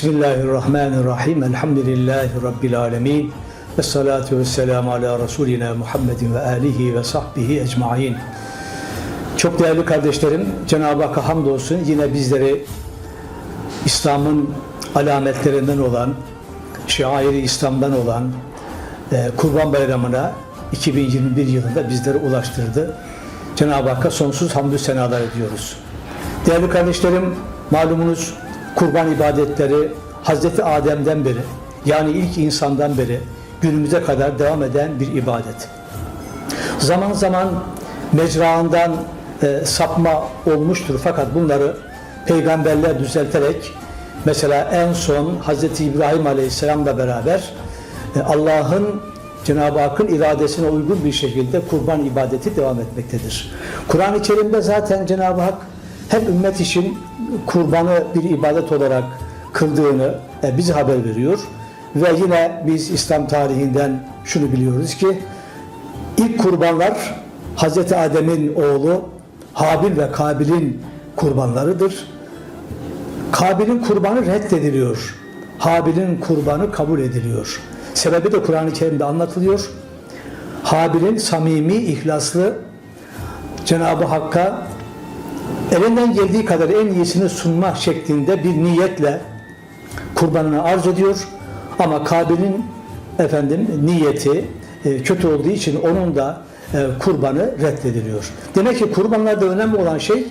Bismillahirrahmanirrahim. Elhamdülillahi Rabbil alemin. Ve salatu ve selamu ala Resulina Muhammedin ve alihi ve sahbihi ecmain. Çok değerli kardeşlerim, Cenab-ı Hakk'a hamdolsun yine bizleri İslam'ın alametlerinden olan, şairi İslam'dan olan e, Kurban Bayramı'na 2021 yılında bizleri ulaştırdı. Cenab-ı Hakk'a sonsuz hamdü senalar ediyoruz. Değerli kardeşlerim, malumunuz kurban ibadetleri Hazreti Adem'den beri, yani ilk insandan beri günümüze kadar devam eden bir ibadet. Zaman zaman mecraından e, sapma olmuştur fakat bunları peygamberler düzelterek mesela en son Hazreti İbrahim Aleyhisselam'la beraber e, Allah'ın Cenab-ı Hakk'ın iradesine uygun bir şekilde kurban ibadeti devam etmektedir. Kur'an-ı Kerim'de zaten Cenab-ı Hak hem ümmet için kurbanı bir ibadet olarak kıldığını e, bize haber veriyor. Ve yine biz İslam tarihinden şunu biliyoruz ki ilk kurbanlar Hazreti Adem'in oğlu Habil ve Kabil'in kurbanlarıdır. Kabil'in kurbanı reddediliyor. Habil'in kurbanı kabul ediliyor. Sebebi de Kur'an-ı Kerim'de anlatılıyor. Habil'in samimi, ihlaslı Cenab-ı Hakk'a elinden geldiği kadar en iyisini sunma şeklinde bir niyetle kurbanını arz ediyor. Ama Kabil'in efendim niyeti e, kötü olduğu için onun da e, kurbanı reddediliyor. Demek ki kurbanlarda önemli olan şey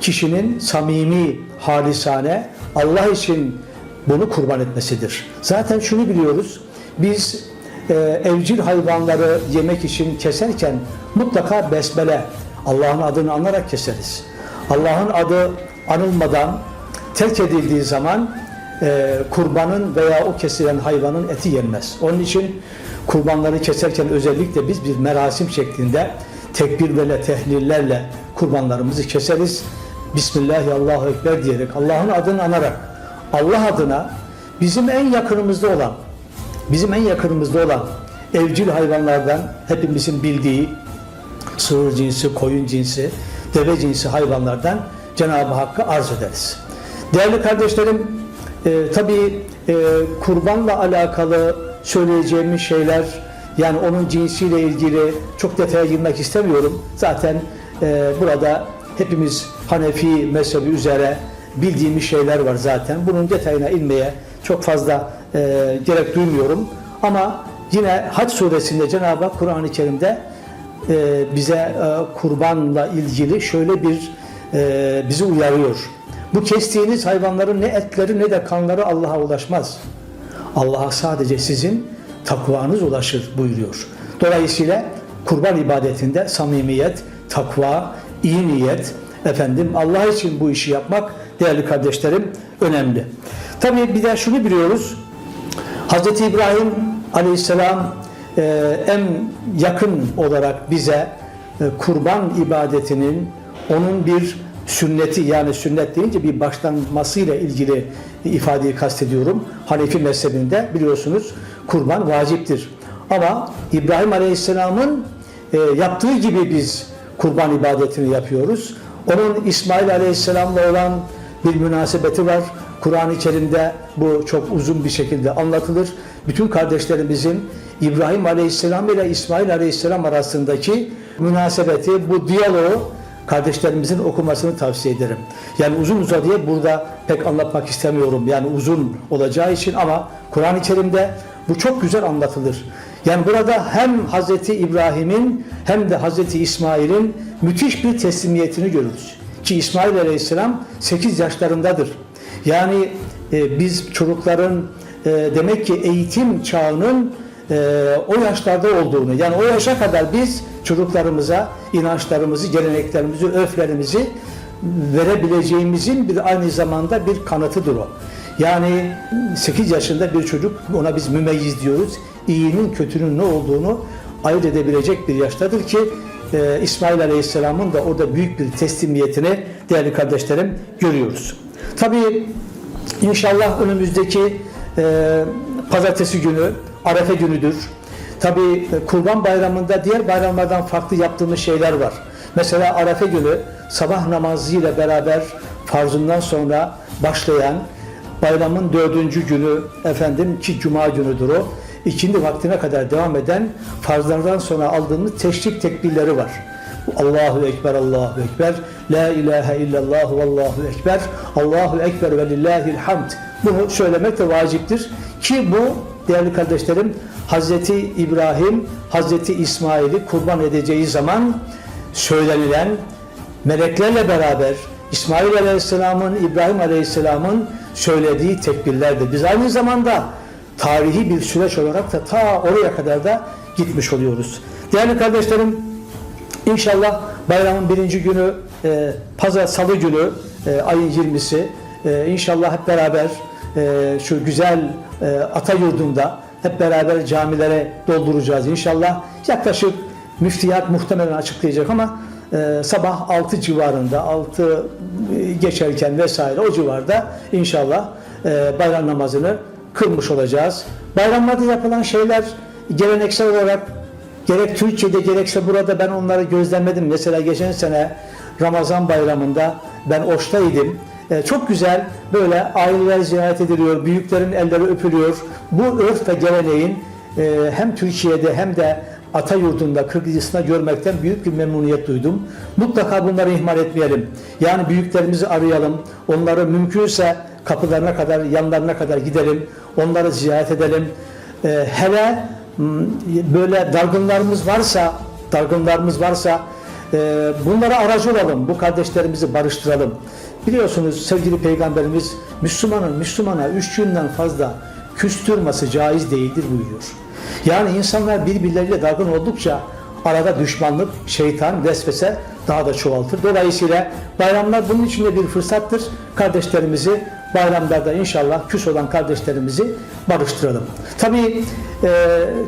kişinin samimi, halisane Allah için bunu kurban etmesidir. Zaten şunu biliyoruz. Biz e, evcil hayvanları yemek için keserken mutlaka besmele Allah'ın adını anarak keseriz. Allah'ın adı anılmadan terk edildiği zaman e, kurbanın veya o kesilen hayvanın eti yenmez. Onun için kurbanları keserken özellikle biz bir merasim şeklinde tekbir ve tehlillerle kurbanlarımızı keseriz. Bismillahi Allahu Ekber diyerek Allah'ın adını anarak Allah adına bizim en yakınımızda olan bizim en yakınımızda olan evcil hayvanlardan hepimizin bildiği sığır cinsi, koyun cinsi, deve cinsi hayvanlardan Cenab-ı Hakk'a arz ederiz. Değerli kardeşlerim, e, tabii e, kurbanla alakalı söyleyeceğimiz şeyler, yani onun cinsiyle ilgili çok detaya girmek istemiyorum. Zaten e, burada hepimiz Hanefi mezhebi üzere bildiğimiz şeyler var zaten. Bunun detayına inmeye çok fazla e, gerek duymuyorum. Ama yine Hac suresinde Cenab-ı Hak Kur'an-ı Kerim'de bize e, kurbanla ilgili şöyle bir e, bizi uyarıyor. Bu kestiğiniz hayvanların ne etleri ne de kanları Allah'a ulaşmaz. Allah'a sadece sizin takvanız ulaşır buyuruyor. Dolayısıyla kurban ibadetinde samimiyet, takva, iyi niyet, efendim Allah için bu işi yapmak değerli kardeşlerim önemli. Tabii bir de şunu biliyoruz. Hz. İbrahim aleyhisselam e, en yakın olarak bize e, kurban ibadetinin onun bir sünneti yani sünnet deyince bir başlanmasıyla ilgili ifadeyi kastediyorum. Hanefi mezhebinde biliyorsunuz kurban vaciptir. Ama İbrahim Aleyhisselam'ın e, yaptığı gibi biz kurban ibadetini yapıyoruz. Onun İsmail Aleyhisselam'la olan bir münasebeti var. Kur'an-ı Kerim'de bu çok uzun bir şekilde anlatılır. Bütün kardeşlerimizin İbrahim Aleyhisselam ile İsmail Aleyhisselam arasındaki münasebeti, bu diyaloğu kardeşlerimizin okumasını tavsiye ederim. Yani uzun uzadıya burada pek anlatmak istemiyorum. Yani uzun olacağı için ama Kur'an-ı Kerim'de bu çok güzel anlatılır. Yani burada hem Hazreti İbrahim'in hem de Hazreti İsmail'in müthiş bir teslimiyetini görürüz. Ki İsmail Aleyhisselam 8 yaşlarındadır. Yani e, biz çocukların e, demek ki eğitim çağının e, o yaşlarda olduğunu yani o yaşa kadar biz çocuklarımıza inançlarımızı, geleneklerimizi, öflerimizi verebileceğimizin bir aynı zamanda bir kanıtıdır o. Yani 8 yaşında bir çocuk ona biz mümeyyiz diyoruz. İyinin kötünün ne olduğunu ayırt edebilecek bir yaştadır ki e, İsmail Aleyhisselam'ın da orada büyük bir teslimiyetini değerli kardeşlerim görüyoruz. Tabii inşallah önümüzdeki e, pazartesi günü Arefe günüdür. Tabi Kurban Bayramı'nda diğer bayramlardan farklı yaptığımız şeyler var. Mesela Arefe günü sabah namazı ile beraber farzından sonra başlayan bayramın dördüncü günü efendim ki cuma günüdür o. İkindi vaktine kadar devam eden farzlardan sonra aldığımız teşrik tekbirleri var. Allahu Ekber, Allahu Ekber, La ilahe illallah, Allahu Ekber, Allahu Ekber ve lillahil hamd. Bunu söylemek de vaciptir. Ki bu değerli kardeşlerim Hazreti İbrahim, Hazreti İsmail'i kurban edeceği zaman söylenilen meleklerle beraber İsmail Aleyhisselam'ın, İbrahim Aleyhisselam'ın söylediği tekbirlerdir. Biz aynı zamanda tarihi bir süreç olarak da ta oraya kadar da gitmiş oluyoruz. Değerli kardeşlerim, İnşallah bayramın birinci günü e, pazar salı günü e, ayın 20'si e, inşallah hep beraber e, şu güzel e, ata yurdunda hep beraber camilere dolduracağız inşallah. Yaklaşık müftiyat muhtemelen açıklayacak ama e, sabah 6 civarında 6 geçerken vesaire o civarda inşallah e, bayram namazını kılmış olacağız. Bayramlarda yapılan şeyler geleneksel olarak Gerek Türkiye'de gerekse burada ben onları gözlemledim. Mesela geçen sene Ramazan bayramında ben Oş'taydım. Ee, çok güzel böyle aileler ziyaret ediliyor, büyüklerin elleri öpülüyor. Bu örf ve geleneğin e, hem Türkiye'de hem de ata yurdunda Kırgızistan'da görmekten büyük bir memnuniyet duydum. Mutlaka bunları ihmal etmeyelim. Yani büyüklerimizi arayalım. Onları mümkünse kapılarına kadar, yanlarına kadar gidelim. Onları ziyaret edelim. Ee, hele böyle dargınlarımız varsa, dargınlarımız varsa e, bunlara aracı olalım. Bu kardeşlerimizi barıştıralım. Biliyorsunuz sevgili peygamberimiz Müslümanın Müslümana üç günden fazla küstürmesi caiz değildir buyuruyor. Yani insanlar birbirleriyle dargın oldukça arada düşmanlık, şeytan, vesvese daha da çoğaltır. Dolayısıyla bayramlar bunun için de bir fırsattır. Kardeşlerimizi bayramlarda inşallah küs olan kardeşlerimizi barıştıralım. Tabii e,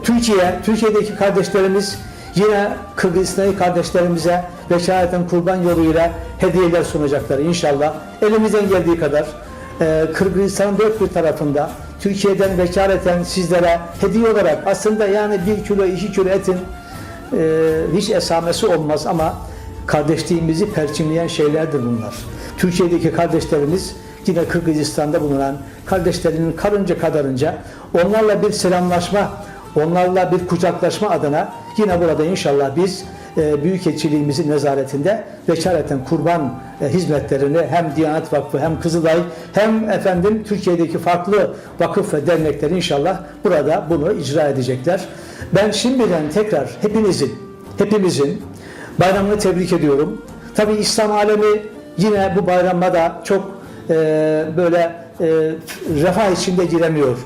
Türkiye, Türkiye'deki kardeşlerimiz yine Kırgızistan'daki kardeşlerimize vekaleten kurban yoluyla hediyeler sunacaklar inşallah. Elimizden geldiği kadar e, Kırgızistan'ın dört bir tarafında Türkiye'den vekaleten sizlere hediye olarak aslında yani bir kilo iki kilo etin e, hiç esamesi olmaz ama kardeşliğimizi perçinleyen şeylerdir bunlar. Türkiye'deki kardeşlerimiz yine Kırgızistan'da bulunan kardeşlerinin karınca kadarınca onlarla bir selamlaşma, onlarla bir kucaklaşma adına yine burada inşallah biz e, Büyükelçiliğimizin nezaretinde vekaleten kurban e, hizmetlerini hem Diyanet Vakfı hem Kızılay hem efendim Türkiye'deki farklı vakıf ve dernekler inşallah burada bunu icra edecekler. Ben şimdiden tekrar hepinizin hepimizin bayramını tebrik ediyorum. Tabi İslam alemi yine bu bayramda da çok e, böyle e, refah içinde giremiyor.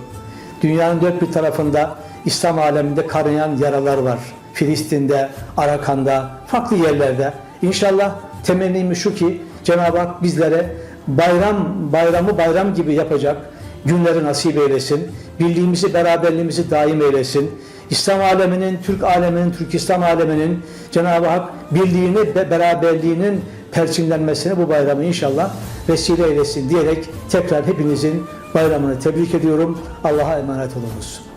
Dünyanın dört bir tarafında İslam aleminde kanayan yaralar var. Filistin'de, Arakan'da, farklı yerlerde. İnşallah temennimiz şu ki Cenab-ı Hak bizlere bayram bayramı bayram gibi yapacak günleri nasip eylesin. Birliğimizi, beraberliğimizi daim eylesin. İslam aleminin, Türk aleminin, Türk İslam aleminin Cenab-ı Hak birliğini ve beraberliğinin perçinlenmesini bu bayramı inşallah vesile eylesin diyerek tekrar hepinizin bayramını tebrik ediyorum. Allah'a emanet olunuz.